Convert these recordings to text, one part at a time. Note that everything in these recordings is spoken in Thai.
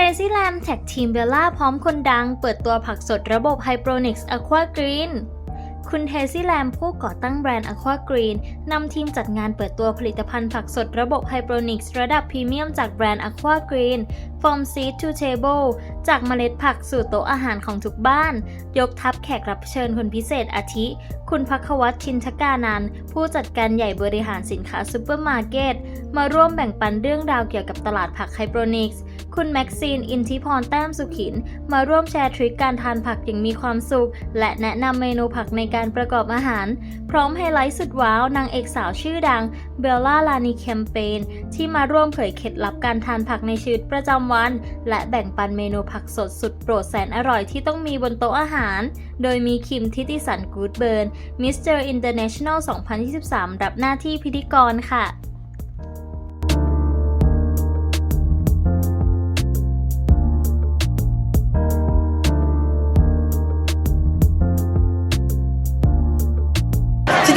Tracy Lam แท็กทีมเบลล่าพร้อมคนดัง เปิดตัวผักสดระบบ Hydroponics Aqua Green คุณเทซี่แลมผู้ก่อตั้งแบรนด์ Aqua Green นำทีมจัดงานเปิดตัวผลิตภัณฑ์ผักสดระบบ Hydroponics ระดับพรีเมียมจากแบรนด์ Aqua Green From Seed to Table จากเมล็ดผักสู่โต๊ะอาหารของทุกบ้าน ยกทัพแขกรับเชิญคนพิเศษอาทิ คุณพักวัตชินทกานันผู้จัดการใหญ่บริหารสินค้าซูเปอร์มาร์เก็ต มาร่วมแบ่งปันเรื่องราวเกี่ยวกับตลาดผักไฮโปรนิกส์ คุณแม็กซีน อินทิพรแต้มสุขิน มาร่วมแชร์ทริคการทานผักอย่างมีความสุข และแนะนำเมนูผักในการประกอบอาหาร พร้อมไฮไลท์สุดว้าวนางเอกสาวชื่อดังเบลล่าลานีแคมเปญที่มาร่วมเผยเคล็ดลับการทานผักในชีวิตประจำวัน และแบ่งปันเมนูผักสดสุดโปรดแสนอร่อยที่ต้องมีบนโต๊ะอาหาร โดยมีคิมทิติสันกูดเบิร์นมิสเตอร์อินเตอร์เนชั่นแนล2023 รับหน้าที่พิธีกรค่ะ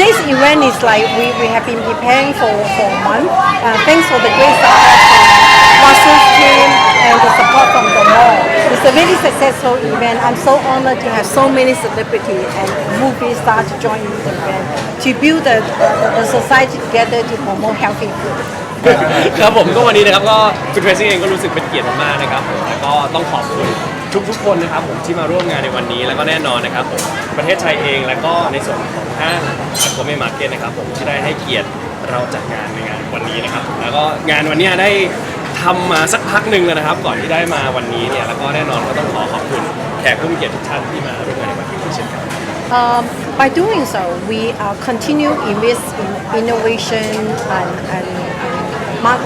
Today's event is like we, we have been preparing for, for a month. Uh, thanks for the great support from Russell's team and the support from the mall. It's a really successful event. I'm so honored to have so many celebrities and movie stars to join in the event to build the, the, the society together to promote healthy food. ครับผมก็วันนี้นะครับก็คุณเทรซี่เองก็รู้สึกเป็นเกียรติมากๆนะครับผมแล้วก็ต้องขอบคุณ ทุกๆคนนะครับผมที่มาร่วมงานในวันนี้แล้วก็แน่นอนนะครับผมประเทศไทยเองแล้วก็ในส่วนของห้างโกเมมาร์เก็ตนะครับผมที่ได้ให้เกียรติเราจัดงานในงานวันนี้นะครับแล้วก็งานวันนี้ได้ทำมาสักพักหนึ่งแล้วนะครับ ก่อนที่ได้มาวันนี้เนี่ยแล้วก็แน่นอนก็ต้องขอขอบคุณแขกผู้มีเกียรติทุกท่านที่มาร่วมงานในวันนี้ด้วยเช่นกัน Um, by doing so, we uh, continue invest in innovation and, and, and mark,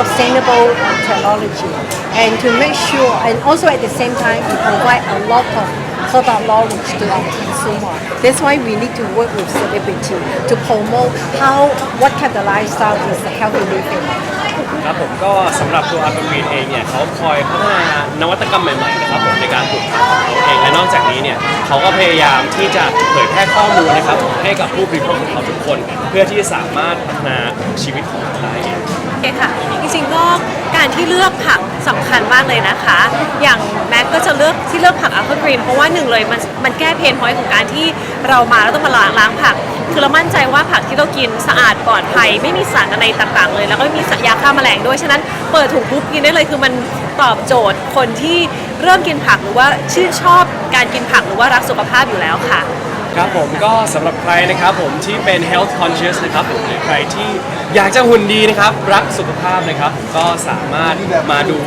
sustainable technology, and to make sure, and also at the same time, we provide a lot of product knowledge to our consumer. That's why we need to work with celebrity to promote how what kind of lifestyle is healthy living. ครับผมก็สำหรับตัวอาร์บีนเองเนี่ยเขาคอยพัฒนานวัตกรรมใหม่ๆนะครับผมในการปลูกผักของเขาเองและนอกจากนี้เนี่ยเขาก็พยายามที่จะเผยแพร่ข้อมูลนะครับผมให้กับผู้บริโภคของเขาทุกคน เพื่อที่จะสามารถพัฒนาชีวิตของเขาได้ โอเคค่ะจริงๆก็การที่เลือกผักสำคัญมากเลยนะคะ อย่างแม็กก็จะเลือกที่เลือกผักอัลฟากรีนเพราะว่าหนึ่งเลยมันมันแก้เพนพอยต์ของการที่เรามาแล้วต้องมาล้างล้างผัก คือเรามั่นใจว่าผักที่เรากินสะอาดปลอดภัย ไม่มีสารอะไรต่างๆ เลย แล้วก็ไม่มียาฆ่าแมลงด้วยฉะนั้นเปิดถุงปุ๊บกินได้เลยคือมันตอบโจทย์คนที่เริ่มกินผักหรือว่าชื่นชอบการกินผักหรือว่ารักสุขภาพอยู่แล้วค่ะ ครับผมก็สำหรับใครนะครับผมที่เป็น health conscious นะครับผมหรือใครที่อยากจะหุ่นดีนะครับ รักสุขภาพนะครับ ก็สามารถมาดู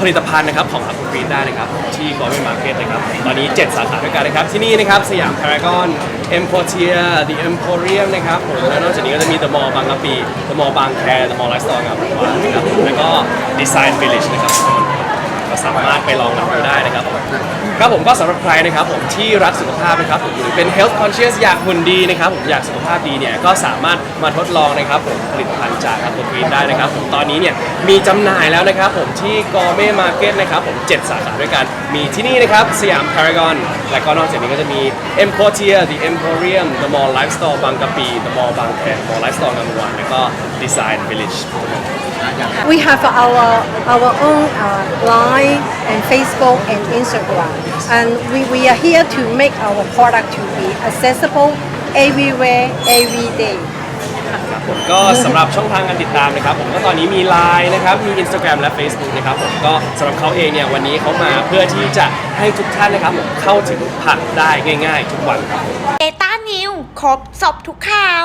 ผลิตภัณฑ์นะครับของอัพกรีนได้นะครับที่กอล์ฟมาร์เก็ตนะครับตอนนี้ 7 สาขาด้วยกันนะครับที่นี่นะครับสยามพารากอนเอ็มโพเทียดีเอ็มโพเรียมนะครับผมและนอกจากนี้ก็จะมีเดอะมอลล์บางกะปิ The Mall บางแค The Mall Lifestyle งามวงวานะครับแล้วก็ดีไซน์ฟิลิชนะครับ สามารถไปลองรับดูได้นะครับครับผมก็สำหรับใครนะครับผมที่รักสุขภาพนะครับผมหรือเป็น health conscious อยากหุ่นดีนะครับผมอยากสุขภาพดีเนี่ยก็สามารถมาทดลองนะครับผมผลิตภัณฑ์จากอัพโกรีนได้นะครับผมตอนนี้เนี่ยมีจำหน่ายแล้วนะครับผมที่กอเม่มาร์เก็ตนะครับผม 7 สาขาด้วยกัน มีที่นี่นะครับสยามพารากอนและก็นอกจากนี้ก็จะมี Emportia The Emporium The Mall Lifestyle บางกะปิ The Mall บางแค Mall Lifestyle งามวงวานแล้วก็ Design Village We have our our own uh, line and Facebook and Instagram, and we, we are here to make our product to be accessible everywhere, every day. ครับผมก็สำหรับช่องทางการติดตามนะครับผมก็ตอนนี้มี Line นะครับมี Instagram และ Facebook นะครับผมก็สำหรับเขาเองเนี่ยวันนี้เขามาเพื่อที่จะให้ทุกท่านนะครับผมเข้าถึงผักได้ง่าย ๆ ทุกวันครับผมเดต้านิวครบสอบทุกข่าว